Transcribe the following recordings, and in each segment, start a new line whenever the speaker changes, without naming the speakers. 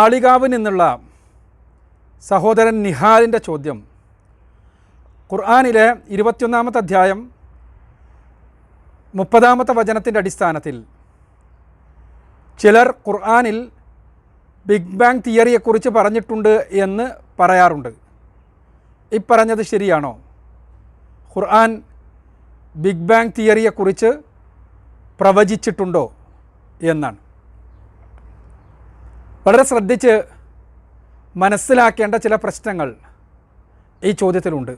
ആളികാവിൽ നിന്നുള്ള സഹോദരൻ നിഹാലിന്റെ ചോദ്യം. ഖുർആാനിലെ ഇരുപത്തിയൊന്നാമത്തെ അധ്യായം മുപ്പതാമത്തെ വചനത്തിന്റെ അടിസ്ഥാനത്തിൽ ചിലർ ഖുർആാനിൽ ബിഗ് ബാങ് തിയറിയെക്കുറിച്ച് പറഞ്ഞിട്ടുണ്ട് എന്ന് പറയാറുണ്ട്. ഇപ്പറഞ്ഞത് പറഞ്ഞത് ശരിയാണോ? ഖുർആൻ ബിഗ് ബാങ് തിയറിയെക്കുറിച്ച് പ്രവചിച്ചിട്ടുണ്ടോ എന്നാണ്. വളരെ ശ്രദ്ധിച്ച് മനസ്സിലാക്കേണ്ട ചില പ്രശ്നങ്ങൾ ഈ ചോദ്യത്തിലുണ്ട്.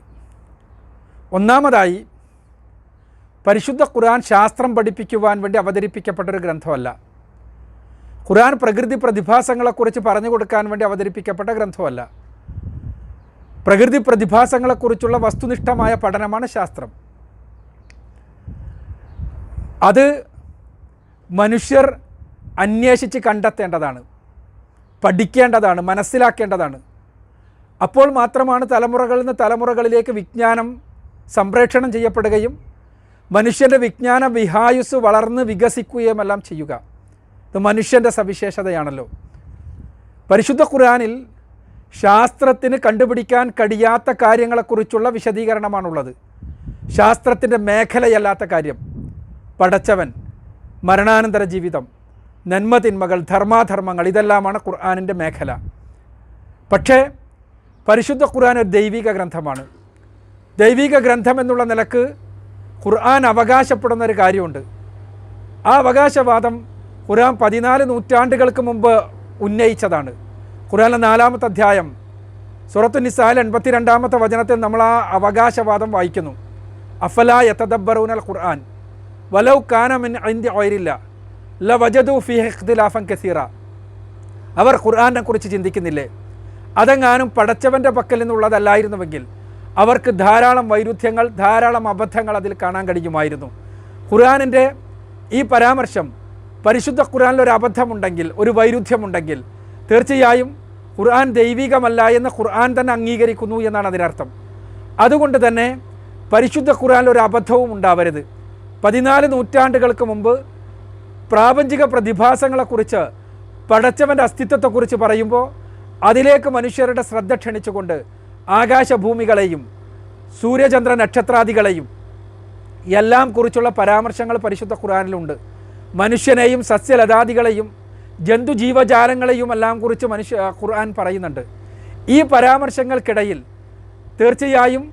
ഒന്നാമതായി പരിശുദ്ധ ഖുർആൻ ശാസ്ത്രം പഠിപ്പിക്കുവാൻ വേണ്ടി അവതരിപ്പിക്കപ്പെട്ടൊരു ഗ്രന്ഥമല്ല. ഖുർആൻ പ്രകൃതി പ്രതിഭാസങ്ങളെക്കുറിച്ച് പറഞ്ഞു കൊടുക്കാൻ വേണ്ടി അവതരിപ്പിക്കപ്പെട്ട ഗ്രന്ഥമല്ല. പ്രകൃതി പ്രതിഭാസങ്ങളെക്കുറിച്ചുള്ള വസ്തുനിഷ്ഠമായ പഠനമാണ് ശാസ്ത്രം. അത് മനുഷ്യർ അന്വേഷിച്ച് കണ്ടെത്തേണ്ടതാണ്. പഠിക്കേണ്ടതാണ് മനസ്സിലാക്കേണ്ടതാണ്. അപ്പോൾ മാത്രമാണ് തലമുറകളിൽ നിന്ന് തലമുറകളിലേക്ക് വിജ്ഞാനം സംപ്രേഷണം ചെയ്യപ്പെടുകയും മനുഷ്യന്റെ വിജ്ഞാന വിഹായുസ് വളർന്ന് വികസിക്കുകയും എല്ലാം ചെയ്യുക. ഇത് മനുഷ്യന്റെ സവിശേഷതയാണല്ലോ. പരിശുദ്ധ ഖുർആാനിൽ ശാസ്ത്രത്തിന് കണ്ടുപിടിക്കാൻ കഴിയാത്ത കാര്യങ്ങളെക്കുറിച്ചുള്ള വിശദീകരണമാണുള്ളത്. ശാസ്ത്രത്തിന്റെ മേഖലയല്ലാത്ത കാര്യം. പടച്ചവൻ മരണാനന്തര ജീവിതം. നന്മതിന്മകൾ ധർമാധർമ്മങ്ങൾ ഇതെല്ലാമാണ് ഖുർആാനിന്റെ മേഖല. പക്ഷേ പരിശുദ്ധ ഖുർആൻ ഒരു ദൈവിക ഗ്രന്ഥമാണ്. ദൈവിക ഗ്രന്ഥം എന്നുള്ള നിലയ്ക്ക് ഖുർആൻ അവകാശപ്പെടുന്ന ഒരു കാര്യമുണ്ട്. ആ അവകാശവാദം ഖുർആൻ പതിനാല് നൂറ്റാണ്ടുകൾക്ക് മുമ്പ് ഉന്നയിച്ചതാണ്. ഖുർആാനിലെ നാലാമത്തെ അധ്യായം സുറത്തു നിസാൽ എൺപത്തിരണ്ടാമത്തെ വചനത്തിൽ നമ്മൾ ആ അവകാശവാദം വായിക്കുന്നു. അഫല യത്തദബ്ബറൂനൽ ഖുർആൻ വലൗ കാനമിൻ ഐന്ത്യ ഓയിരില്ല ല വജദു ഫി കസീറ. അവർ ഖുർആാനെ കുറിച്ച് ചിന്തിക്കുന്നില്ലേ? അതെങ്ങാനും പടച്ചവന്റെ പക്കൽ നിന്നുള്ളതല്ലായിരുന്നുവെങ്കിൽ അവർക്ക് ധാരാളം വൈരുദ്ധ്യങ്ങൾ ധാരാളം അബദ്ധങ്ങൾ അതിൽ കാണാൻ കഴിയുമായിരുന്നു. ഖുർആാനിന്റെ ഈ പരാമർശം പരിശുദ്ധ ഖുർആനിൽ ഒരു അബദ്ധമുണ്ടെങ്കിൽ ഒരു വൈരുദ്ധ്യമുണ്ടെങ്കിൽ തീർച്ചയായും ഖുർആൻ ദൈവികമല്ല എന്ന് ഖുർആൻ തന്നെ അംഗീകരിക്കുന്നു എന്നാണ് അതിനർത്ഥം. അതുകൊണ്ട് തന്നെ പരിശുദ്ധ ഖുർആനിൽ ഒരു അബദ്ധവും ഉണ്ടാവരുത്. പതിനാല് നൂറ്റാണ്ടുകൾക്ക് മുമ്പ് പ്രാപഞ്ചിക പ്രതിഭാസങ്ങളെക്കുറിച്ച് പടച്ചവന്റെ അസ്തിത്വത്തെക്കുറിച്ച് പറയുമ്പോൾ അതിലേക്ക് മനുഷ്യരുടെ ശ്രദ്ധ ക്ഷണിച്ചുകൊണ്ട് ആകാശഭൂമികളെയും സൂര്യചന്ദ്ര നക്ഷത്രാദികളെയും എല്ലാം കുറിച്ചുള്ള പരാമർശങ്ങൾ പരിശുദ്ധ ഖുറാനിലുണ്ട് മനുഷ്യനെയും സസ്യലതാദികളെയും ജന്തുജീവജാലങ്ങളെയും എല്ലാം കുറിച്ച് മനുഷ്യ ഖുർആൻ പറയുന്നുണ്ട്. ഈ പരാമർശങ്ങൾക്കിടയിൽ തീർച്ചയായും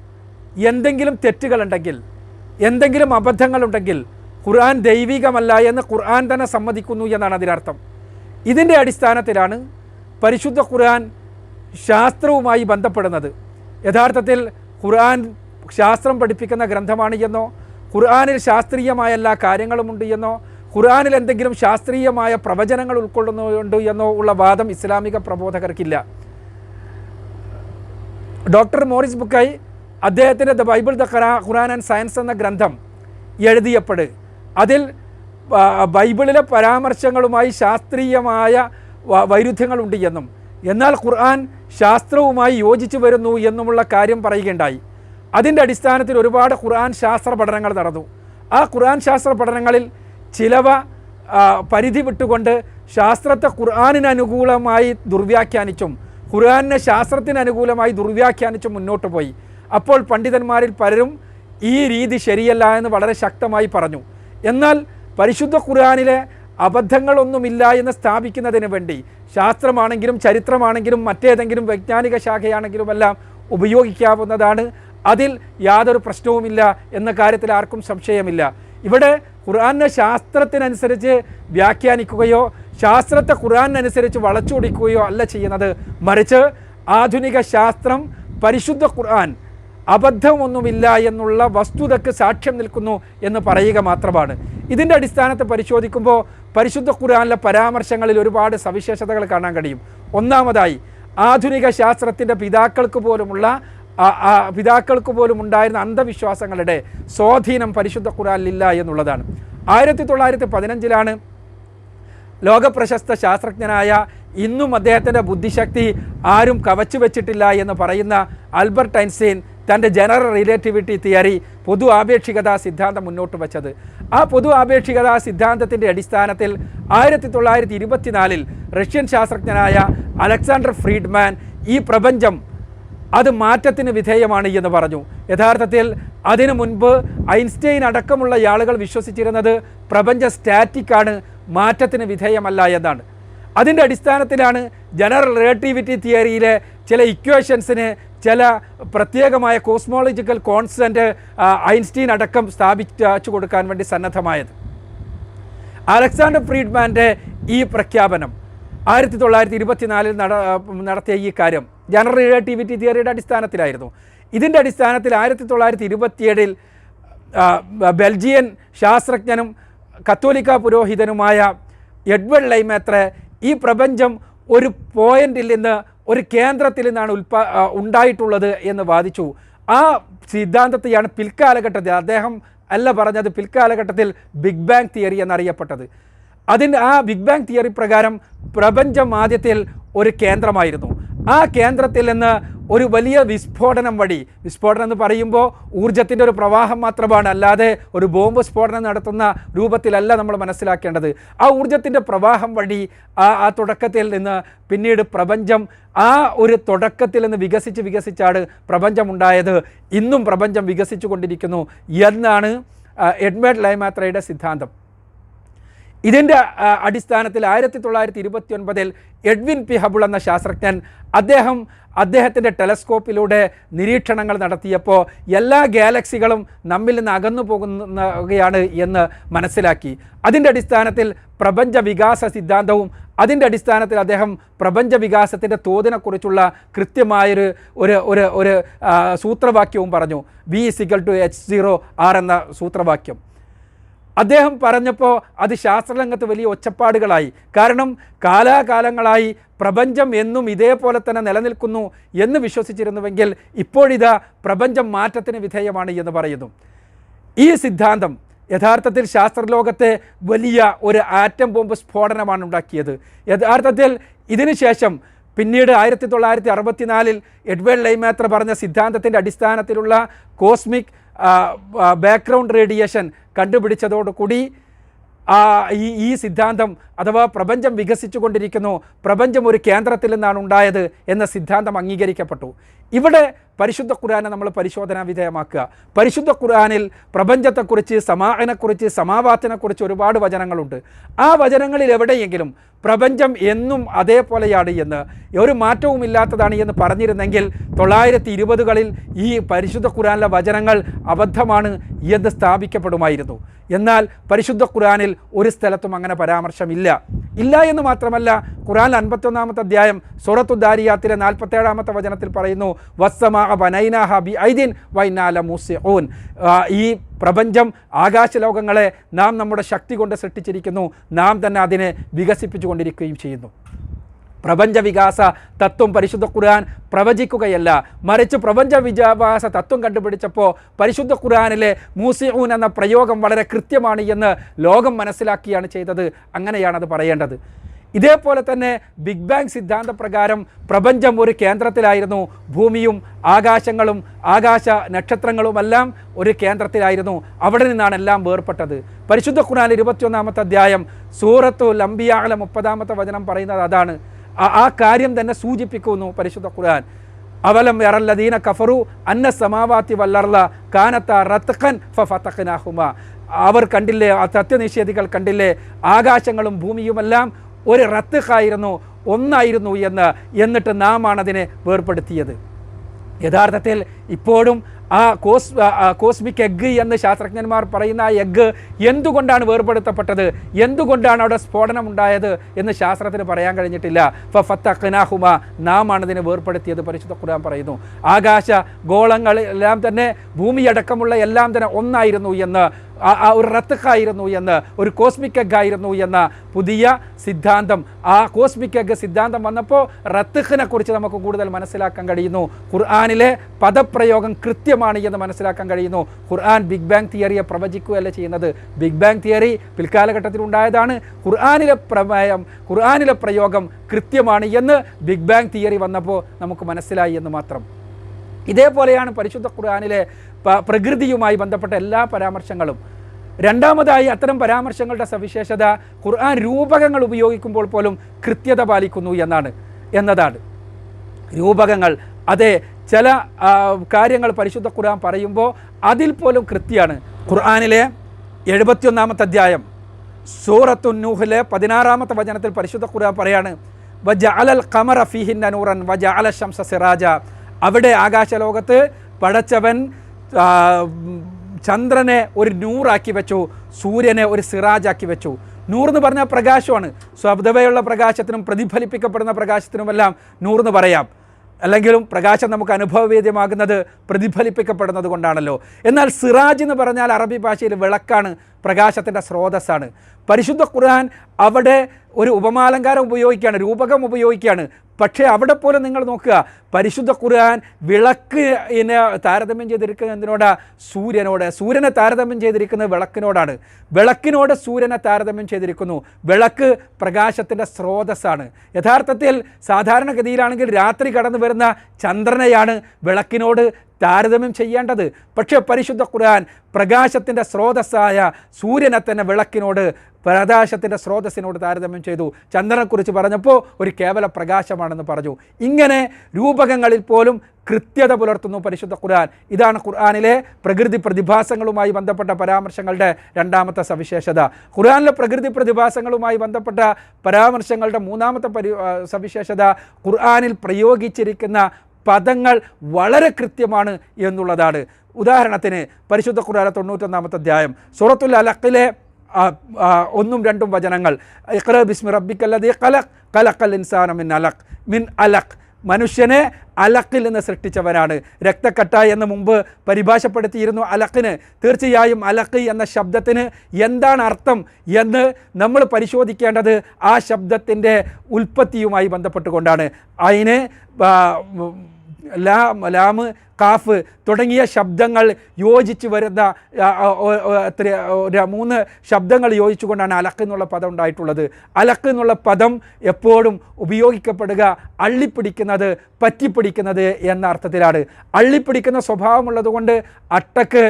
എന്തെങ്കിലും തെറ്റുകളുണ്ടെങ്കിൽ എന്തെങ്കിലും അബദ്ധങ്ങളുണ്ടെങ്കിൽ ഖുർആൻ ദൈവികമല്ല എന്ന് ഖുർആൻ തന്നെ സമ്മതിക്കുന്നു എന്നാണ് അതിനർത്ഥം. ഇതിന്റെ അടിസ്ഥാനത്തിലാണ് പരിശുദ്ധ ഖുർആൻ ശാസ്ത്രവുമായി ബന്ധപ്പെടുന്നത്. യഥാർത്ഥത്തിൽ ഖുർആൻ ശാസ്ത്രം പഠിപ്പിക്കുന്ന ഗ്രന്ഥമാണ് എന്നോ ഖുർആാനിൽ ശാസ്ത്രീയമായ എല്ലാ കാര്യങ്ങളുമുണ്ട് എന്നോ ഖുർആനിൽ എന്തെങ്കിലും ശാസ്ത്രീയമായ പ്രവചനങ്ങൾ ഉൾക്കൊള്ളുന്നുണ്ട് എന്നോ ഉള്ള വാദം ഇസ്ലാമിക പ്രബോധകർക്കില്ല. ഡോക്ടർ മോറിസ് ബുക്കായി അദ്ദേഹത്തിന്റെ ദ ബൈബിൾ ദ ഖുറാ ഖുറാൻ ആൻഡ് സയൻസ് എന്ന ഗ്രന്ഥം എഴുതിയപ്പോൾ അതിൽ ബൈബിളിലെ പരാമർശങ്ങളുമായി ശാസ്ത്രീയമായ വൈരുദ്ധ്യങ്ങളുണ്ട് എന്നും. എന്നാൽ ഖുർആൻ ശാസ്ത്രവുമായി യോജിച്ചു വരുന്നു എന്നുമുള്ള കാര്യം പറയുകയുണ്ടായി. അതിന്റെ അടിസ്ഥാനത്തിൽ ഒരുപാട് ഖുർആൻ ശാസ്ത്ര പഠനങ്ങൾ നടന്നു. ആ ഖുർആൻ ശാസ്ത്ര പഠനങ്ങളിൽ ചിലവ പരിധി വിട്ടുകൊണ്ട് ശാസ്ത്രത്തെ ഖുർആാനിന് അനുകൂലമായി ദുർവ്യാഖ്യാനിച്ചും ഖുർആാനിനെ ശാസ്ത്രത്തിന് അനുകൂലമായി ദുർവ്യാഖ്യാനിച്ചും മുന്നോട്ട് പോയി. അപ്പോൾ പണ്ഡിതന്മാരിൽ പലരും ഈ രീതി ശരിയല്ല എന്ന് വളരെ ശക്തമായി പറഞ്ഞു. എന്നാൽ പരിശുദ്ധ ഖുർആാനിലെ അബദ്ധങ്ങളൊന്നുമില്ല എന്ന് സ്ഥാപിക്കുന്നതിന് വേണ്ടി ശാസ്ത്രമാണെങ്കിലും ചരിത്രമാണെങ്കിലും മറ്റേതെങ്കിലും വൈജ്ഞാനിക ശാഖയാണെങ്കിലും എല്ലാം ഉപയോഗിക്കാവുന്നതാണ്. അതിൽ യാതൊരു പ്രശ്നവുമില്ല എന്ന കാര്യത്തിൽ ആർക്കും സംശയമില്ല. ഇവിടെ ഖുർആാനെ ശാസ്ത്രത്തിനനുസരിച്ച് വ്യാഖ്യാനിക്കുകയോ ശാസ്ത്രത്തെ ഖുർആനനുസരിച്ച് വളച്ചൊടിക്കുകയോ അല്ല ചെയ്യുന്നത്. മറിച്ച് ആധുനിക ശാസ്ത്രം പരിശുദ്ധ ഖുർആൻ അബദ്ധമൊന്നുമില്ല എന്നുള്ള വസ്തുതയ്ക്ക് സാക്ഷ്യം നിൽക്കുന്നു എന്ന് പറയുക മാത്രമാണ്. ഇതിന്റെ അടിസ്ഥാനത്തെ പരിശോധിക്കുമ്പോൾ പരിശുദ്ധ ഖുർആനിലെ പരാമർശങ്ങളിൽ ഒരുപാട് സവിശേഷതകൾ കാണാൻ കഴിയും. ഒന്നാമതായി ആധുനിക ശാസ്ത്രത്തിന്റെ പിതാക്കൾക്ക് പോലുമുള്ള പിതാക്കൾക്ക് പോലും ഉണ്ടായിരുന്ന അന്ധവിശ്വാസങ്ങളുടെ സ്വാധീനം പരിശുദ്ധ ഖുറാനിലില്ല എന്നുള്ളതാണ്. ആയിരത്തി തൊള്ളായിരത്തി പതിനഞ്ചിലാണ് ലോകപ്രശസ്ത ശാസ്ത്രജ്ഞനായ ഇന്നും അദ്ദേഹത്തിന്റെ ബുദ്ധിശക്തി ആരും കവച്ചു വെച്ചിട്ടില്ല എന്ന് പറയുന്ന ആൽബർട്ട് ഐൻസ്റ്റീൻ തന്റെ ജനറൽ റിലേറ്റിവിറ്റി തിയറി പൊതു ആപേക്ഷികതാ സിദ്ധാന്തം മുന്നോട്ട് വച്ചത്. ആ പൊതു ആപേക്ഷികതാ സിദ്ധാന്തത്തിന്റെ അടിസ്ഥാനത്തിൽ ആയിരത്തി തൊള്ളായിരത്തി ഇരുപത്തിനാലിൽ റഷ്യൻ ശാസ്ത്രജ്ഞനായ അലക്സാണ്ടർ ഫ്രീഡ്മാൻ ഈ പ്രപഞ്ചം അത് മാറ്റത്തിന് വിധേയമാണ് എന്ന് പറഞ്ഞു. യഥാർത്ഥത്തിൽ അതിനു മുൻപ് ഐൻസ്റ്റൈൻ അടക്കമുള്ള ആളുകൾ വിശ്വസിച്ചിരുന്നത് പ്രപഞ്ച സ്റ്റാറ്റിക്കാണ് മാറ്റത്തിന് വിധേയമല്ല എന്നാണ്. അതിന്റെ അടിസ്ഥാനത്തിലാണ് ജനറൽ റിലേറ്റിവിറ്റി തിയറിയിലെ ചില ഇക്വേഷൻസിന് ചില പ്രത്യേകമായ കോസ്മോളജിക്കൽ കോൺസ്റ്റന്റ് ഐൻസ്റ്റീൻ അടക്കം സ്ഥാപിച്ചു കൊടുക്കാൻ വേണ്ടി സന്നദ്ധമായത്. അലക്സാണ്ടർ ഫ്രീഡ്മാന്റെ ഈ പ്രഖ്യാപനം ആയിരത്തി തൊള്ളായിരത്തി ഇരുപത്തിനാലിൽ നട നടത്തിയ ഈ കാര്യം ജനറൽ റിലേറ്റിവിറ്റി തിയറിയുടെ അടിസ്ഥാനത്തിലായിരുന്നു. ഇതിന്റെ അടിസ്ഥാനത്തിൽ ആയിരത്തി തൊള്ളായിരത്തി ഇരുപത്തിയേഴിൽ ബെൽജിയൻ ശാസ്ത്രജ്ഞനും കത്തോലിക്ക പുരോഹിതനുമായ എഡ്വേർഡ് ലൈമേത്ര ഈ പ്രപഞ്ചം ഒരു പോയിന്റിൽ നിന്ന് ഒരു കേന്ദ്രത്തിൽ നിന്നാണ് ഉൽപാ ഉണ്ടായിട്ടുള്ളത് എന്ന് വാദിച്ചു. ആ സിദ്ധാന്തത്തെയാണ് പിൽക്കാലഘട്ടത്തിൽ അദ്ദേഹം അല്ല പറഞ്ഞത് പിൽക്കാലഘട്ടത്തിൽ ബിഗ് ബാങ് തിയറി എന്നറിയപ്പെട്ടത്. അതിന്റെ ആ ബിഗ് ബാങ് തിയറി പ്രകാരം പ്രപഞ്ചം ആദ്യത്തിൽ ഒരു കേന്ദ്രമായിരുന്നു. ആ കേന്ദ്രത്തിൽ നിന്ന് ഒരു വലിയ വിസ്ഫോടനം വഴി വിസ്ഫോടനം എന്ന് പറയുമ്പോൾ ഊർജത്തിന്റെ ഒരു പ്രവാഹം മാത്രമാണ്. അല്ലാതെ ഒരു ബോംബ് സ്ഫോടനം നടത്തുന്ന രൂപത്തിലല്ല നമ്മൾ മനസ്സിലാക്കേണ്ടത്. ആ ഊർജത്തിന്റെ പ്രവാഹം വഴി ആ ആ തുടക്കത്തിൽ നിന്ന് പിന്നീട് പ്രപഞ്ചം ആ ഒരു തുടക്കത്തിൽ നിന്ന് വികസിച്ച് വികസിച്ചാണ് പ്രപഞ്ചമുണ്ടായത്. ഇന്നും പ്രപഞ്ചം വികസിച്ചു കൊണ്ടിരിക്കുന്നു എന്നാണ് എഡ്മേഡ് ലൈമാത്രയുടെ സിദ്ധാന്തം. ഇതിന്റെ അടിസ്ഥാനത്തിൽ ആയിരത്തി തൊള്ളായിരത്തി ഇരുപത്തി ഒൻപതിൽ എഡ്വിൻ പി ഹബിൾ എന്ന ശാസ്ത്രജ്ഞൻ അദ്ദേഹം അദ്ദേഹത്തിന്റെ ടെലസ്കോപ്പിലൂടെ നിരീക്ഷണങ്ങൾ നടത്തിയപ്പോൾ എല്ലാ ഗാലക്സികളും നമ്മിൽ നിന്ന് അകന്നു പോകുന്നവയാണ് എന്ന് മനസ്സിലാക്കി. അതിന്റെ അടിസ്ഥാനത്തിൽ പ്രപഞ്ച വികാസ സിദ്ധാന്തവും അതിന്റെ അടിസ്ഥാനത്തിൽ അദ്ദേഹം പ്രപഞ്ച വികാസത്തിന്റെ തോതിനെക്കുറിച്ചുള്ള കൃത്യമായൊരു ഒരു ഒരു ഒരു സൂത്രവാക്യവും പറഞ്ഞു. V is equal to H zero R എന്ന സൂത്രവാക്യം. അദ്ദേഹം പറഞ്ഞപ്പോൾ അത് ശാസ്ത്രരംഗത്ത് വലിയ ഒച്ചപ്പാടുകളായി. കാരണം കാലാകാലങ്ങളായി പ്രപഞ്ചം എന്നും ഇതേപോലെ തന്നെ നിലനിൽക്കുന്നു എന്ന് വിശ്വസിച്ചിരുന്നുവെങ്കിൽ ഇപ്പോഴിതാ പ്രപഞ്ചം മാറ്റത്തിന് വിധേയമാണ് എന്ന് പറയുന്നു. ഈ സിദ്ധാന്തം യഥാർത്ഥത്തിൽ ശാസ്ത്രലോകത്തെ വലിയ ഒരു ആറ്റം ബോംബ് സ്ഫോടനമാണ് ഉണ്ടാക്കിയത്. യഥാർത്ഥത്തിൽ ഇതിനുശേഷം പിന്നീട് ആയിരത്തി തൊള്ളായിരത്തി അറുപത്തിനാലിൽ എഡ്വേർഡ് ലൈമാത്ര പറഞ്ഞ സിദ്ധാന്തത്തിന്റെ അടിസ്ഥാനത്തിലുള്ള കോസ്മിക് ബാക്ക്ഗ്രൗണ്ട് റേഡിയേഷൻ കണ്ടുപിടിച്ചതോടുകൂടി ഈ ഈ സിദ്ധാന്തം അഥവാ പ്രപഞ്ചം വികസിച്ചു കൊണ്ടിരിക്കുന്നു പ്രപഞ്ചം ഒരു കേന്ദ്രത്തിൽ നിന്നാണ് ഉണ്ടായത് എന്ന സിദ്ധാന്തം അംഗീകരിക്കപ്പെട്ടു. ഇവിടെ പരിശുദ്ധ ഖുർആനെ നമ്മൾ പരിശോധനാ വിധേയമാക്കുക. പരിശുദ്ധ ഖുർആനിൽ പ്രപഞ്ചത്തെക്കുറിച്ച് സമാഹനെക്കുറിച്ച് സമാവാത്തിനെക്കുറിച്ച് ഒരുപാട് വചനങ്ങളുണ്ട്. ആ വചനങ്ങളിൽ എവിടെയെങ്കിലും പ്രപഞ്ചം എന്നും അതേപോലെയാണ് എന്ന് ഒരു മാറ്റവും ഇല്ലാത്തതാണ് എന്ന് പറഞ്ഞിരുന്നെങ്കിൽ തൊള്ളായിരത്തി ഇരുപതുകളിൽ ഈ പരിശുദ്ധ ഖുർആാനിലെ വചനങ്ങൾ അബദ്ധമാണ് എന്ന് സ്ഥാപിക്കപ്പെടുമായിരുന്നു. എന്നാൽ പരിശുദ്ധ ഖുർആാനിൽ ഒരു സ്ഥലത്തും അങ്ങനെ പരാമർശമില്ല. ഇല്ല എന്ന് മാത്രമല്ല ഖുറാൻ അൻപത്തൊന്നാമത്തെ അധ്യായം സൂറത്തുദാരിയാത്തിലെ നാൽപ്പത്തേഴാമത്തെ വചനത്തിൽ പറയുന്നു ഈ പ്രപഞ്ചം ആകാശലോകങ്ങളെ നാം നമ്മുടെ ശക്തി കൊണ്ട് സൃഷ്ടിച്ചിരിക്കുന്നു. നാം തന്നെ അതിനെ വികസിപ്പിച്ചു കൊണ്ടിരിക്കുകയും ചെയ്യുന്നു. പ്രപഞ്ച വികാസ തത്വം പരിശുദ്ധ ഖുർആൻ പ്രവചിക്കുകയല്ല. മറിച്ച് പ്രപഞ്ച വികാസ തത്വം കണ്ടുപിടിച്ചപ്പോൾ പരിശുദ്ധ ഖുർആാനിലെ മൂസിഊൻ എന്ന പ്രയോഗം വളരെ കൃത്യമാണ് എന്ന് ലോകം മനസ്സിലാക്കിയാണ് ചെയ്തത്. അങ്ങനെയാണ് അത് പറയേണ്ടത്. ഇതേപോലെ തന്നെ ബിഗ് ബാങ് സിദ്ധാന്തപ്രകാരം പ്രപഞ്ചം ഒരു കേന്ദ്രത്തിലായിരുന്നു. ഭൂമിയും ആകാശങ്ങളും ആകാശ നക്ഷത്രങ്ങളുമെല്ലാം ഒരു കേന്ദ്രത്തിലായിരുന്നു. അവിടെ നിന്നാണ് എല്ലാം വേർപെട്ടത് പരിശുദ്ധ ഖുർആൻ ഇരുപത്തിയൊന്നാമത്തെ അധ്യായം സൂറത്തു ലംബിയാകല മുപ്പതാമത്തെ വചനം പറയുന്നത് അതാണ്. ആ- കാര്യം തന്നെ സൂചിപ്പിക്കുന്നു പരിശുദ്ധ ഖുർആൻ. അവലം എറല്ലദീന കഫറു അന്ന സമാവാത്തി വല്ലർല കാനത്ത റത്തഖൻ ഫതഖനാഹുമ അവർ കണ്ടില്ലേ ആ സത്യനിഷേധികൾ കണ്ടില്ലേ ആകാശങ്ങളും ഭൂമിയുമെല്ലാം ഒരു റത്തഖായിരുന്നു ഒന്നായിരുന്നു എന്ന്. എന്നിട്ട് നാം ആണതിനെ വേർപ്പെടുത്തിയത്. യഥാർത്ഥത്തിൽ ഇപ്പോഴും ആ കോസ് കോസ്മിക് എഗ് എന്ന് ശാസ്ത്രജ്ഞന്മാർ പറയുന്ന ആ എഗ് എന്തുകൊണ്ടാണ് വേർപെടുത്തപ്പെട്ടത്? എന്തുകൊണ്ടാണ് അവിടെ സ്ഫോടനം ഉണ്ടായത് എന്ന് ശാസ്ത്രത്തിന് പറയാൻ കഴിഞ്ഞിട്ടില്ല. ഫത്തഖനാഹുമ. നാം നാമാണ് ഇതിനെ വേർപ്പെടുത്തിയത് പരിശുദ്ധ ഖുർആൻ പറയുന്നു. ആകാശ ഗോളങ്ങളെല്ലാം തന്നെ ഭൂമിയടക്കമുള്ള എല്ലാം തന്നെ ഒന്നായിരുന്നു എന്ന് ഒരു റത്തഖായിരുന്നു എന്ന് ഒരു കോസ്മിക് എഗ് ആയിരുന്നു എന്ന പുതിയ സിദ്ധാന്തം. ആ കോസ്മിക് എഗ് സിദ്ധാന്തം വന്നപ്പോൾ റത്തഖിനെ കുറിച്ച് നമുക്ക് കൂടുതൽ മനസ്സിലാക്കാൻ കഴിയുന്നു. ഖുർആാനിലെ പദപ്രയോഗം കൃത്യമാണ് എന്ന് മനസ്സിലാക്കാൻ കഴിയുന്നു. ഖുർആൻ ബിഗ് ബാങ് തിയറിയെ പ്രവചിക്കുകയല്ല ചെയ്യുന്നത്. ബിഗ് ബാങ് തിയറി പിൽക്കാലഘട്ടത്തിൽ ഉണ്ടായതാണ്. ഖുർആാനിലെ പ്രമേയം ഖുർആാനിലെ പ്രയോഗം കൃത്യമാണ് എന്ന് ബിഗ് ബാങ് തിയറി വന്നപ്പോൾ നമുക്ക് മനസ്സിലായി എന്ന് മാത്രം. ഇതേപോലെയാണ് പരിശുദ്ധ ഖുർആാനിലെ പ്രകൃതിയുമായി ബന്ധപ്പെട്ട എല്ലാ പരാമർശങ്ങളും. രണ്ടാമതായി അത്തരം പരാമർശങ്ങളുടെ സവിശേഷത ഖുർആൻ രൂപകങ്ങൾ ഉപയോഗിക്കുമ്പോൾ പോലും കൃത്യത പാലിക്കുന്നു എന്നാണ് എന്നതാണ്. രൂപകങ്ങൾ അതെ ചില കാര്യങ്ങൾ പരിശുദ്ധ ഖുർആൻ പറയുമ്പോൾ അതിൽ പോലും കൃത്യമാണ്. ഖുർആനിലെ എഴുപത്തിയൊന്നാമത്തെ അധ്യായം സൂറത്തു നൂഹിലെ പതിനാറാമത്തെ വചനത്തിൽ പരിശുദ്ധ ഖുർആൻ പറയാണ് വജ അലൽ ഖമറ ഫിഹിൻ നൂറൻ വജ അല ശംസ സിറാജ. അവിടെ ആകാശലോകത്ത് പടച്ചവൻ ചന്ദ്രനെ ഒരു നൂറാക്കി വെച്ചു സൂര്യനെ ഒരു സിറാജാക്കി വെച്ചു. നൂറെന്ന് പറഞ്ഞാൽ പ്രകാശമാണ്. സ്വബ്ദവയുള്ള പ്രകാശത്തിനും പ്രതിഫലിപ്പിക്കപ്പെടുന്ന പ്രകാശത്തിനുമെല്ലാം നൂറെന്ന് പറയാം. അല്ലെങ്കിലും പ്രകാശം നമുക്ക് അനുഭവവേദ്യമാകുന്നത് പ്രതിഫലിപ്പിക്കപ്പെടുന്നത് കൊണ്ടാണല്ലോ. എന്നാൽ സിറാജ് എന്ന് പറഞ്ഞാൽ അറബി ഭാഷയിൽ വിളക്കാണ് പ്രകാശത്തിന്റെ സ്രോതസ്സാണ്. പരിശുദ്ധ ഖുർആൻ അവിടെ ഒരു ഉപമാലങ്കാരം ഉപയോഗിക്കുകയാണ് രൂപകം ഉപയോഗിക്കുകയാണ്. പക്ഷേ അവിടെ പോലെ നിങ്ങൾ നോക്കുക പരിശുദ്ധ ഖുർആൻ വിളക്കിനെ താരതമ്യം ചെയ്തിരിക്കുന്നത് എന്തിനോടാ? സൂര്യനോട്. സൂര്യനെ താരതമ്യം ചെയ്തിരിക്കുന്നത് വിളക്കിനോടാണ്. വിളക്കിനോട് സൂര്യനെ താരതമ്യം ചെയ്തിരിക്കുന്നു. വിളക്ക് പ്രകാശത്തിന്റെ സ്രോതസ്സാണ്. യഥാർത്ഥത്തിൽ സാധാരണഗതിയിലാണെങ്കിൽ രാത്രി കടന്നു വരുന്ന ചന്ദ്രനെയാണ് വിളക്കിനോട് താരതമ്യം ചെയ്യേണ്ടത്. പക്ഷേ പരിശുദ്ധ ഖുർആൻ പ്രകാശത്തിന്റെ സ്രോതസ്സായ സൂര്യനെ തന്നെ വിളക്കിനോട് പ്രകാശത്തിന്റെ സ്രോതസ്സിനോട് താരതമ്യം ചെയ്തു. ചന്ദ്രനെക്കുറിച്ച് പറഞ്ഞപ്പോൾ ഒരു കേവല പ്രകാശമാണെന്ന് പറഞ്ഞു. ഇങ്ങനെ രൂപകങ്ങളിൽ പോലും കൃത്യത പുലർത്തുന്നു പരിശുദ്ധ ഖുർആൻ. ഇതാണ് ഖുർആാനിലെ പ്രകൃതി പ്രതിഭാസങ്ങളുമായി ബന്ധപ്പെട്ട പരാമർശങ്ങളുടെ രണ്ടാമത്തെ സവിശേഷത. ഖുർആാനിലെ പ്രകൃതി പ്രതിഭാസങ്ങളുമായി ബന്ധപ്പെട്ട പരാമർശങ്ങളുടെ മൂന്നാമത്തെ പരി സവിശേഷത ഖുർആാനിൽ പ്രയോഗിച്ചിരിക്കുന്ന പദങ്ങൾ വളരെ കൃത്യമാണ് എന്നുള്ളതാണ്. ഉദാഹരണത്തിന് പരിശുദ്ധ ഖുർആന തൊണ്ണൂറ്റൊന്നാമത്തെ അധ്യായം സൂറത്തുൽ ആ, ഒന്നും രണ്ടും വചനങ്ങൾ. ഇഖ്റ ബിസ്മി റബ്ബിക്കല്ലദീ കലക് ഖലഖൽ ഇൻസാന മിൻ അലഖ് മിൻ അലഖ്. മനുഷ്യനെ അലക്കിൽ നിന്ന് സൃഷ്ടിച്ചവനാണ്. രക്തക്കട്ട എന്ന് മുമ്പ് പരിഭാഷപ്പെടുത്തിയിരുന്നു അലക്കിന് തീർച്ചയായും അലക്ക് എന്ന ശബ്ദത്തിന് എന്താണ് അർത്ഥം എന്ന് നമ്മൾ പരിശോധിക്കേണ്ടത് ആ ശബ്ദത്തിന്റെ ഉൽപ്പത്തിയുമായി ബന്ധപ്പെട്ടുകൊണ്ടാണ്. അതിന് ലാം ലാമ് കാഫ് തുടങ്ങിയ ശബ്ദങ്ങൾ യോജിച്ച് വരുന്ന എത്ര മൂന്ന് ശബ്ദങ്ങൾ യോജിച്ചുകൊണ്ടാണ് അലക്ക് എന്നുള്ള പദം ഉണ്ടായിട്ടുള്ളത്. അലക്ക് എന്നുള്ള പദം എപ്പോഴും ഉപയോഗിക്കപ്പെടുക അള്ളിപ്പിടിക്കുന്നത് പറ്റിപ്പിടിക്കുന്നത് എന്ന അർത്ഥത്തിലാണ്. അള്ളിപ്പിടിക്കുന്ന സ്വഭാവമുള്ളതുകൊണ്ട് അട്ടക്ക്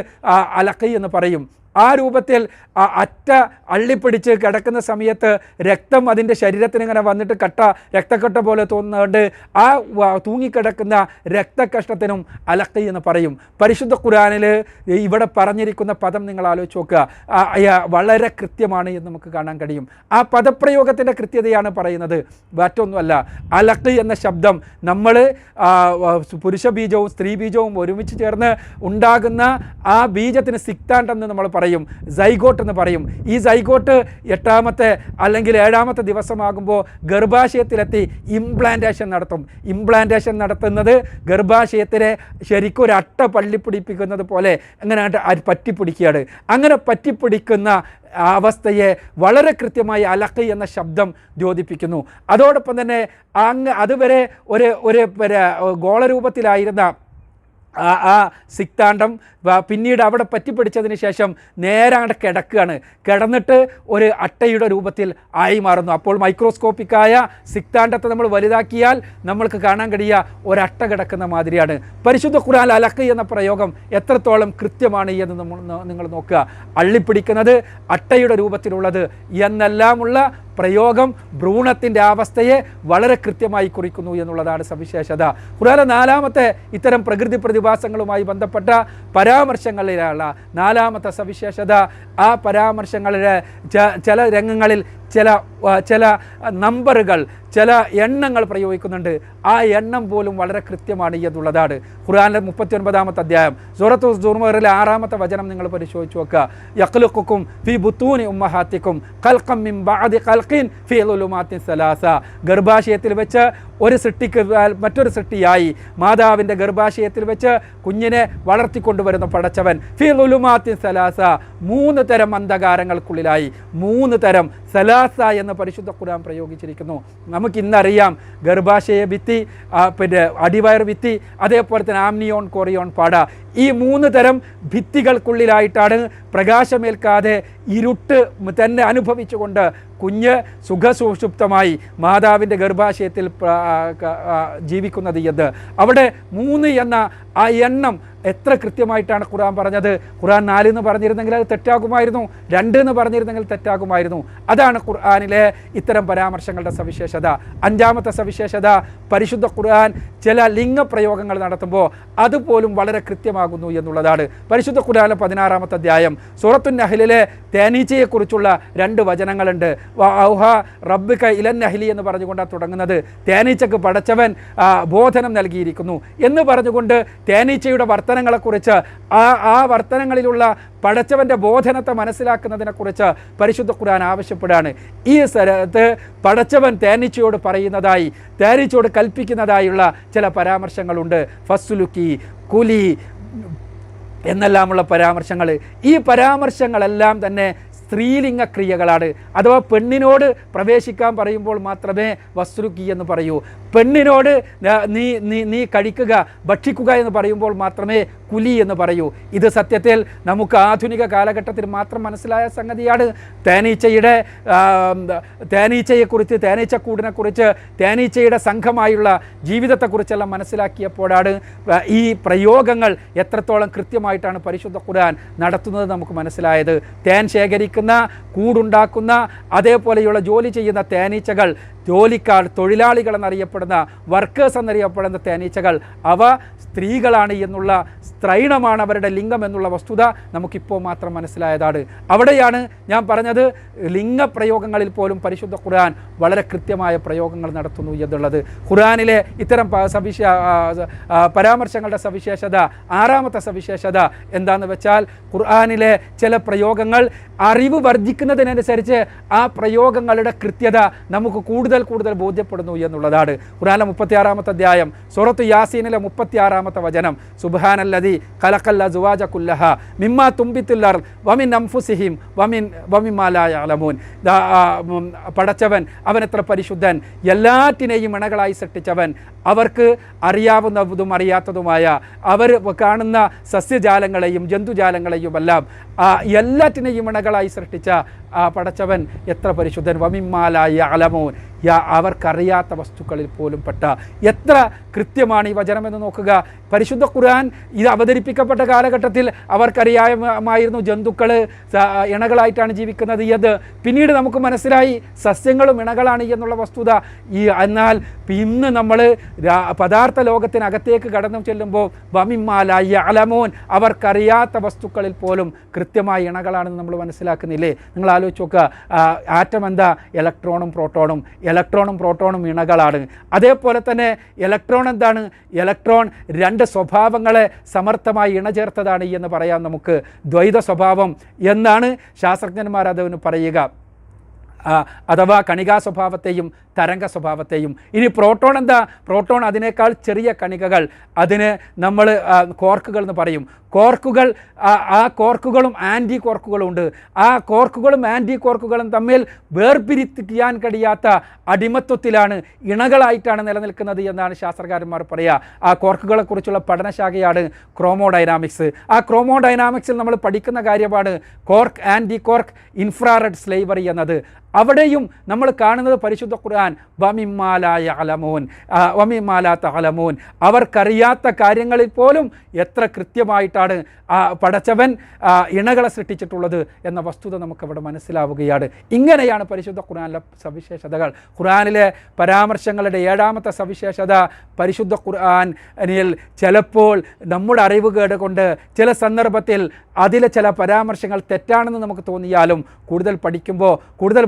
അലക്ക് എന്ന് പറയും. ആ രൂപത്തിൽ അറ്റ അള്ളിപ്പിടിച്ച് കിടക്കുന്ന സമയത്ത് രക്തം അതിന്റെ ശരീരത്തിന് ഇങ്ങനെ വന്നിട്ട് കട്ട രക്തക്കട്ട പോലെ തോന്നുന്നുണ്ട്. ആ തൂങ്ങിക്കിടക്കുന്ന രക്തകഷ്ടത്തിനും അലക്കി എന്ന് പറയും. പരിശുദ്ധ ഖുരാനിൽ ഇവിടെ പറഞ്ഞിരിക്കുന്ന പദം നിങ്ങൾ ആലോചിച്ച് നോക്കുക. വളരെ കൃത്യമാണ് എന്ന് നമുക്ക് കാണാൻ കഴിയും. ആ പദപ്രയോഗത്തിന്റെ കൃത്യതയാണ് പറയുന്നത്. മറ്റൊന്നുമല്ല അലക്ക് എന്ന ശബ്ദം നമ്മൾ പുരുഷ ബീജവും സ്ത്രീ ബീജവും ഒരുമിച്ച് ചേർന്ന് ഉണ്ടാകുന്ന ആ ബീജത്തിന് സിക്താണ്ടെന്ന് നമ്മൾ പറയും. സൈഗോട്ട് എന്ന് പറയും. ഈ സൈഗോട്ട് എട്ടാമത്തെ അല്ലെങ്കിൽ ഏഴാമത്തെ ദിവസമാകുമ്പോൾ ഗർഭാശയത്തിലെത്തി ഇംപ്ലാന്റേഷൻ നടത്തും. ഇംപ്ലാന്റേഷൻ നടത്തുന്നത് ഗർഭാശയത്തിലെ ശരിക്കും ഒരു അട്ട പള്ളിപ്പിടിപ്പിക്കുന്നത് പോലെ അങ്ങനെ പറ്റിപ്പിടിക്കുകയാണ്. അങ്ങനെ പറ്റിപ്പിടിക്കുന്ന അവസ്ഥയെ വളരെ കൃത്യമായി അലക്ക് എന്ന ശബ്ദം ദ്യോതിപ്പിക്കുന്നു. അതോടൊപ്പം തന്നെ അങ്ങ് അതുവരെ ഒരു ഒരു ഗോളരൂപത്തിലായിരുന്ന ആ ആ സിക്താണ്ടം പിന്നീട് അവിടെ പറ്റിപ്പിടിച്ചതിന് ശേഷം നേരെ അങ്ങോട്ട് കിടക്കുകയാണ്. കിടന്നിട്ട് ഒരു അട്ടയുടെ രൂപത്തിൽ ആയി മാറുന്നു. അപ്പോൾ മൈക്രോസ്കോപ്പിക്കായ സിക്താണ്ടത്തെ നമ്മൾ വലുതാക്കിയാൽ നമ്മൾക്ക് കാണാൻ കഴിയുക ഒരട്ട കിടക്കുന്ന മാതിരിയാണ്. പരിശുദ്ധ ഖുർആൻ അലക്ക് എന്ന പ്രയോഗം എത്രത്തോളം കൃത്യമാണ് എന്ന് നമ്മൾ നിങ്ങൾ നോക്കുക. അള്ളിപ്പിടിക്കുന്നത് അട്ടയുടെ രൂപത്തിലുള്ളത് എന്നെല്ലാമുള്ള പ്രയോഗം ഭ്രൂണത്തിന്റെ അവസ്ഥയെ വളരെ കൃത്യമായി കുറിക്കുന്നു എന്നുള്ളതാണ് സവിശേഷത. കൂടാതെ നാലാമത്തെ ഇത്തരം പ്രകൃതി പ്രതിഭാസങ്ങളുമായി ബന്ധപ്പെട്ട പരാമർശങ്ങളിലുള്ള നാലാമത്തെ സവിശേഷത. ആ പരാമർശങ്ങളിലെ ചില രംഗങ്ങളിൽ ചില ചില നമ്പറുകൾ ചില എണ്ണങ്ങൾ പ്രയോഗിക്കുന്നുണ്ട്. ആ എണ്ണം പോലും വളരെ കൃത്യമാണ് എന്നുള്ളതാണ്. ഖുർആാനിലെ മുപ്പത്തി ഒൻപതാമത്തെ അധ്യായം. സൂറത്തു ദുർമുറിലെ ആറാമത്തെ വചനം നിങ്ങൾ പരിശോധിച്ച് നോക്കുക. യക്ലുക്കും ഫി ബുത്തൂനി ഉമ്മഹാത്തിക്കും കൽക്കം ഫി സലാസ. ഗർഭാശയത്തിൽ വെച്ച് ഒരു സൃഷ്ടിക്ക് മറ്റൊരു സൃഷ്ടിയായി. മാതാവിന്റെ ഗർഭാശയത്തിൽ വെച്ച് കുഞ്ഞിനെ വളർത്തിക്കൊണ്ടുവരുന്ന പടച്ചവൻ. ഫി ലുലുമാത്തിൻ സലാസ. മൂന്ന് തരം അന്ധകാരങ്ങൾക്കുള്ളിലായി. മൂന്ന് തരം സലാസ എന്ന പരിശുദ്ധ ഖുർആൻ പ്രയോഗിച്ചിരിക്കുന്നു. നമുക്ക് ഇന്നറിയാം ഗർഭാശയ ഭിത്തി പിന്നെ അടിവയർ ഭിത്തി അതേപോലെ തന്നെ ആംനിയോൺ കോറിയോൺ പാട. ഈ മൂന്ന് തരം ഭിത്തികൾക്കുള്ളിലായിട്ടാണ് പ്രകാശമേൽക്കാതെ ഇരുട്ട് തന്നെ അനുഭവിച്ചുകൊണ്ട് കുഞ്ഞ് സുഖസുഷുപ്തമായി മാതാവിന്റെ ഗർഭാശയത്തിൽ ജീവിക്കുന്നത് എന്ന് അവിടെ മൂന്ന് എന്ന ആ എണ്ണം എത്ര കൃത്യമായിട്ടാണ് ഖുറാൻ പറഞ്ഞത്? ഖുറാൻ നാല് എന്ന് പറഞ്ഞിരുന്നെങ്കിൽ അത് തെറ്റാകുമായിരുന്നു. രണ്ട് എന്ന് പറഞ്ഞിരുന്നെങ്കിൽ തെറ്റാകുമായിരുന്നു. അതാണ് ഖുർആാനിലെ ഇത്തരം പരാമർശങ്ങളുടെ സവിശേഷത. അഞ്ചാമത്തെ സവിശേഷത പരിശുദ്ധ ഖുർആൻ ചില ലിംഗപ്രയോഗങ്ങൾ നടത്തുമ്പോൾ അതുപോലും വളരെ കൃത്യമാകുന്നു എന്നുള്ളതാണ്. പരിശുദ്ധ ഖുർആാനിലെ പതിനാറാമത്തെ അധ്യായം. സൂറത്തു നഹലിലെ തേനീച്ചയെക്കുറിച്ചുള്ള രണ്ട് വചനങ്ങളുണ്ട്. ഔഹ റബ്ബിക്ക ഇലൻ നഹലി എന്ന് പറഞ്ഞുകൊണ്ടാണ് തുടങ്ങുന്നത്. തേനീച്ചക്ക് പടച്ചവൻ ബോധനം നൽകിയിരിക്കുന്നു എന്ന് പറഞ്ഞുകൊണ്ട് തേനീച്ചയുടെ വർത്തനങ്ങളെക്കുറിച്ച് ആ ആ വർത്തനങ്ങളിലുള്ള പടച്ചവന്റെ ബോധനത്തെ മനസ്സിലാക്കുന്നതിനെക്കുറിച്ച് പരിശുദ്ധ ഖുർആൻ ആവശ്യപ്പെടുകയാണ്. ഈ സ്ഥലത്ത് പടച്ചവൻ തേനീച്ചയോട് പറയുന്നതായി തേനീച്ചയോട് കൽപ്പിക്കുന്നതായുള്ള ചില പരാമർശങ്ങളുണ്ട്. ഫസ്സുലുക്കി കുലി എന്നെല്ലാമുള്ള പരാമർശങ്ങൾ. ഈ പരാമർശങ്ങളെല്ലാം തന്നെ സ്ത്രീലിംഗ ക്രിയകളാണ് അഥവാ പെണ്ണിനോട് പ്രവേശിക്കാൻ പറയുമ്പോൾ മാത്രമേ വസ്തുക്കി എന്ന് പറയൂ. പെണ്ണിനോട് നീ നീ നീ കഴിക്കുക ഭക്ഷിക്കുക എന്ന് പറയുമ്പോൾ മാത്രമേ കുലി എന്ന് പറയൂ. ഇത് സത്യത്തിൽ നമുക്ക് ആധുനിക കാലഘട്ടത്തിൽ മാത്രം മനസ്സിലായ സംഗതിയാണ്. തേനീച്ചയുടെ തേനീച്ചയെക്കുറിച്ച് തേനീച്ചക്കൂടിനെക്കുറിച്ച് തേനീച്ചയുടെ സംഘമായുള്ള ജീവിതത്തെക്കുറിച്ചെല്ലാം മനസ്സിലാക്കിയപ്പോഴാണ് ഈ പ്രയോഗങ്ങൾ എത്രത്തോളം കൃത്യമായിട്ടാണ് പരിശുദ്ധ ഖുർആൻ നടത്തുന്നത് നമുക്ക് മനസ്സിലായത്. തേൻ ശേഖരിക്കുന്ന കൂടുണ്ടാക്കുന്ന അതേപോലെയുള്ള ജോലി ചെയ്യുന്ന തേനീച്ചകൾ ജോലിക്കാർ തൊഴിലാളികൾ എന്നറിയപ്പെടുന്ന വർക്കേഴ്സ് എന്നറിയപ്പെടുന്ന തേനീച്ചകൾ അവ സ്ത്രീകളാണ് എന്നുള്ള സ്ത്രൈണമാണ് അവരുടെ ലിംഗം എന്നുള്ള വസ്തുത നമുക്കിപ്പോൾ മാത്രം മനസ്സിലായതാണ്. അവിടെയാണ് ഞാൻ പറഞ്ഞത് ലിംഗപ്രയോഗങ്ങളിൽ പോലും പരിശുദ്ധ ഖുർആൻ വളരെ കൃത്യമായ പ്രയോഗങ്ങൾ നടത്തുന്നു എന്നുള്ളത്. ഖുർആനിലെ ഇത്തരം സവിശ പരാമർശങ്ങളുടെ സവിശേഷത ആറാമത്തെ സവിശേഷത എന്താണെന്ന് വെച്ചാൽ ഖുർആനിലെ ചില പ്രയോഗങ്ങൾ അറിവ് വർദ്ധിക്കുന്നതിനനുസരിച്ച് ആ പ്രയോഗങ്ങളുടെ കൃത്യത നമുക്ക് കൂടുതൽ കൂടുതൽ ബോധ്യപ്പെടുന്നു എന്നുള്ളതാണ്. ഖുർആാനിലെ മുപ്പത്തിയാറാമത്തെ അധ്യായം സൂറത്ത് യാസീനിലെ മുപ്പത്തിയാറാമത്തെ വചനം. സുബ്ഹാനല്ലദി ഖലഖൽ അസ്വാജ കുല്ലഹ മിമ്മാ വമിൻ അൻഫുസിഹിം വമിൻ വമിമ്മാ ലാ യഅലമൂൻ. ദാ, പടച്ചവൻ അവൻ എത്ര പരിശുദ്ധൻ എല്ലാറ്റിനെയും ഇണകളായി സൃഷ്ടിച്ചവൻ അവർക്ക് അറിയാവുന്നതും അറിയാത്തതുമായ അവർ കാണുന്ന സസ്യജാലങ്ങളെയും ജന്തുജാലങ്ങളെയും എല്ലാം എല്ലാറ്റിനെയും ഇണകളായി സൃഷ്ടിച്ച ആ പടച്ചവൻ എത്ര പരിശുദ്ധൻ. വമിമാലായ അലമോൻ യാ അവർക്കറിയാത്ത വസ്തുക്കളിൽ പോലും പെട്ട. എത്ര കൃത്യമാണ് ഈ വചനമെന്ന് നോക്കുക. പരിശുദ്ധ ഖുർആൻ ഇത് അവതരിപ്പിക്കപ്പെട്ട കാലഘട്ടത്തിൽ അവർക്കറിയാമായിരുന്നു ജന്തുക്കൾ ഇണകളായിട്ടാണ് ജീവിക്കുന്നത്. ഇത് പിന്നീട് നമുക്ക് മനസ്സിലായി സസ്യങ്ങളും ഇണകളാണ് എന്നുള്ള വസ്തുത. ഈ എന്നാൽ ഇന്ന് നമ്മൾ പദാർത്ഥ ലോകത്തിനകത്തേക്ക് കടന്നു ചെല്ലുമ്പോൾ വമിമാലായ അലമോൻ അവർക്കറിയാത്ത വസ്തുക്കളിൽ പോലും കൃത്യമായ ഇണകളാണെന്ന് നമ്മൾ മനസ്സിലാക്കുന്നില്ലേ? നിങ്ങൾ ആലോചിച്ച് നോക്കുക. ആറ്റം എന്താ? ഇലക്ട്രോണും പ്രോട്ടോണും. ഇലക്ട്രോണും പ്രോട്ടോണും ഇണകളാണ്. അതേപോലെ തന്നെ ഇലക്ട്രോൺ എന്താണ്? ഇലക്ട്രോൺ രണ്ട് സ്വഭാവങ്ങളെ സമർത്ഥമായി ഇണചേർത്തതാണ് എന്ന് പറയാം നമുക്ക്. ദ്വൈത സ്വഭാവം. എന്നാണ് ശാസ്ത്രജ്ഞന്മാർ അതിന് പറയുക. അഥവാ കണികാ സ്വഭാവത്തെയും തരംഗ സ്വഭാവത്തെയും. ഇനി പ്രോട്ടോൺ എന്താ? പ്രോട്ടോൺ അതിനേക്കാൾ ചെറിയ കണികകൾ. അതിന് നമ്മൾ കോർക്കുകൾ എന്ന് പറയും. കോർക്കുകൾ ആ, കോർക്കുകളും ആന്റി കോർക്കുകളും ഉണ്ട് ആ കോർക്കുകളും ആന്റി കോർക്കുകളും തമ്മിൽ വേർപിരിക്കാൻ കഴിയാത്ത അടിമത്വത്തിലാണ് ഇണകളായിട്ടാണ് നിലനിൽക്കുന്നത് എന്നാണ് ശാസ്ത്രകാരന്മാർ പറയുക ആ കോർക്കുകളെക്കുറിച്ചുള്ള പഠനശാഖയാണ് ക്രോമോഡൈനാമിക്സ്. ആ ക്രോമോഡൈനാമിക്സിൽ നമ്മൾ പഠിക്കുന്ന കാര്യമാണ് quark anti quark infrared slavery എന്നത്. അവിടെയും നമ്മൾ കാണുന്നത് പരിശുദ്ധ ഖുർആൻ വമിമാലായ അലമോൻ വമിമാലാത്ത അലമോൻ അവർക്കറിയാത്ത കാര്യങ്ങളിൽ പോലും എത്ര കൃത്യമായിട്ടാണ് പടച്ചവൻ ഇണകളെ സൃഷ്ടിച്ചിട്ടുള്ളത് എന്ന വസ്തുത നമുക്കവിടെ മനസ്സിലാവുകയാണ്. ഇങ്ങനെയാണ് പരിശുദ്ധ ഖുർആാനിലെ സവിശേഷതകൾ. ഖുർആാനിലെ പരാമർശങ്ങളുടെ ഏഴാമത്തെ സവിശേഷത പരിശുദ്ധ ഖുർആാനിൽ ചിലപ്പോൾ നമ്മുടെ അറിവുകേട് കൊണ്ട് ചില സന്ദർഭത്തിൽ അതിലെ ചില പരാമർശങ്ങൾ തെറ്റാണെന്ന് നമുക്ക് തോന്നിയാലും കൂടുതൽ പഠിക്കുമ്പോൾ കൂടുതൽ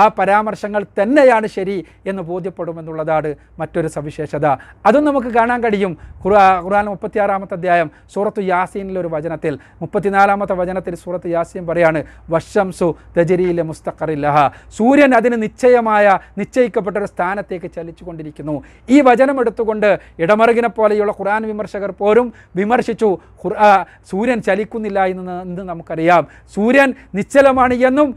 ആ പരാമർശങ്ങൾ തന്നെയാണ് ശരി എന്ന് ബോധ്യപ്പെടുമെന്നുള്ളതാണ് മറ്റൊരു സവിശേഷത. അതും നമുക്ക് കാണാൻ കഴിയും. ഖുർആ ഖുർആൻ മുപ്പത്തിയാറാമത്തെ അധ്യായം സൂറത്ത് യാസീനിലെ ഒരു വചനത്തിൽ. മുപ്പത്തിനാലാമത്തെ വചനത്തിൽ സൂറത്ത് യാസീൻ പറയാണ് വശംസു തജരിയിലെ മുസ്തഖറില്ലഹ. സൂര്യൻ അതിന് നിശ്ചയമായ നിശ്ചയിക്കപ്പെട്ട ഒരു സ്ഥാനത്തേക്ക് ചലിച്ചു കൊണ്ടിരിക്കുന്നു ഈ വചനം എടുത്തുകൊണ്ട് ഇടമറുകിനെ പോലെയുള്ള ഖുർആൻ വിമർശകർ പോലും വിമർശിച്ചു സൂര്യൻ ചലിക്കുന്നില്ല എന്ന് ഇന്ന് നമുക്കറിയാം. സൂര്യൻ നിശ്ചലമാണ് എന്നും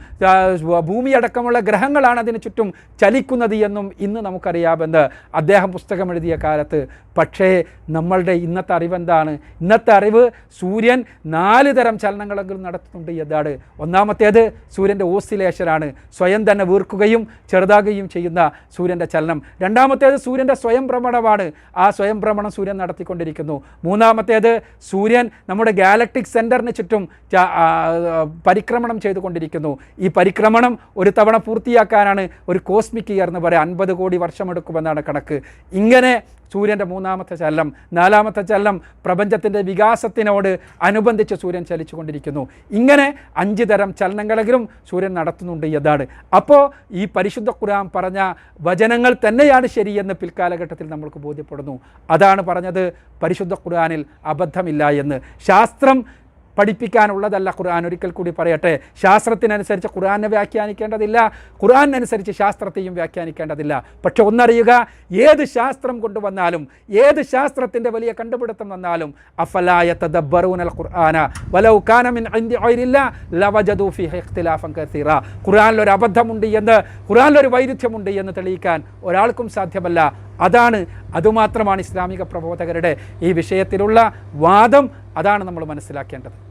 ആ, ഭൂമിയടക്കമുള്ള ഗ്രഹങ്ങളാണ് അതിന് ചുറ്റും ചലിക്കുന്നത് എന്നും ഇന്ന് നമുക്കറിയാമെന്ന് അദ്ദേഹം പുസ്തകം എഴുതിയ കാലത്ത്. പക്ഷേ നമ്മളുടെ ഇന്നത്തെ അറിവെന്താണ്? ഇന്നത്തെ അറിവ് സൂര്യൻ നാല് തരം ചലനങ്ങളെങ്കിലും നടത്തുന്നുണ്ട് എന്നാണ്. ഒന്നാമത്തേത് സൂര്യന്റെ ഓസിലേഷനാണ്. സ്വയം തന്നെ വീർക്കുകയും ചെറുതാകുകയും ചെയ്യുന്ന സൂര്യന്റെ ചലനം. രണ്ടാമത്തേത് സൂര്യന്റെ സ്വയം ഭ്രമണമാണ്. ആ സ്വയം ഭ്രമണം സൂര്യൻ നടത്തിക്കൊണ്ടിരിക്കുന്നു. മൂന്നാമത്തേത് സൂര്യൻ നമ്മുടെ ഗാലക്ടിക് സെന്ററിന് ചുറ്റും പരിക്രമണം ചെയ്തുകൊണ്ടിരിക്കുന്നു. ഈ പരിക്രമണം ഒരു തവണ പൂർത്തിയാക്കാനാണ് ഒരു കോസ്മിക് ഇയർ എന്ന് പറയാം. അൻപത് കോടി വർഷമെടുക്കുമെന്നാണ് കണക്ക്. ഇങ്ങനെ സൂര്യന്റെ മൂന്നാമത്തെ ചലനം നാലാമത്തെ ചലനം പ്രപഞ്ചത്തിന്റെ വികാസത്തിനോട് അനുബന്ധിച്ച് സൂര്യൻ ചലിച്ചുകൊണ്ടിരിക്കുന്നു. ഇങ്ങനെ അഞ്ച് തരം ചലനങ്ങളെങ്കിലും സൂര്യൻ നടത്തുന്നുണ്ട് എന്നാണ്. അപ്പോൾ ഈ പരിശുദ്ധ ഖുർആൻ പറഞ്ഞ വചനങ്ങൾ തന്നെയാണ് ശരിയെന്ന് പിൽക്കാലഘട്ടത്തിൽ നമ്മൾക്ക് ബോധ്യപ്പെടുന്നു. അതാണ് പറഞ്ഞത് പരിശുദ്ധ ഖുർആനിൽ അബദ്ധമില്ല എന്ന്. ശാസ്ത്രം പഠിപ്പിക്കാനുള്ളതല്ല ഖുർആൻ. ഒരിക്കൽ കൂടി പറയട്ടെ ശാസ്ത്രത്തിനനുസരിച്ച് ഖുർആനെ വ്യാഖ്യാനിക്കേണ്ടതില്ല ഖുർആനനുസരിച്ച് ശാസ്ത്രത്തെയും വ്യാഖ്യാനിക്കേണ്ടതില്ല. പക്ഷെ ഒന്നറിയുക ഏത് ശാസ്ത്രം കൊണ്ടുവന്നാലും ഏത് ശാസ്ത്രത്തിന്റെ വലിയ കണ്ടുപിടുത്തം വന്നാലും അഫലായ തദബ്ബറൂനൽ ഖുർആന വലൗ കാന മിൻ ഇൻദി ഗൈരില്ല ലവജദു ഫീഹി ഇഖ്തിലാഫൻ കസീറ. ഖുർആനിൽ ഒരു അബദ്ധമുണ്ട് എന്ന് ഖുർആനിലൊരു വൈരുദ്ധ്യമുണ്ട് എന്ന് തെളിയിക്കാൻ ഒരാൾക്കും സാധ്യമല്ല. അതാണ് അതുമാത്രമാണ് ഇസ്ലാമിക പ്രബോധകരുടെ ഈ വിഷയത്തിലുള്ള വാദം. അതാണ് നമ്മൾ മനസ്സിലാക്കേണ്ടത്.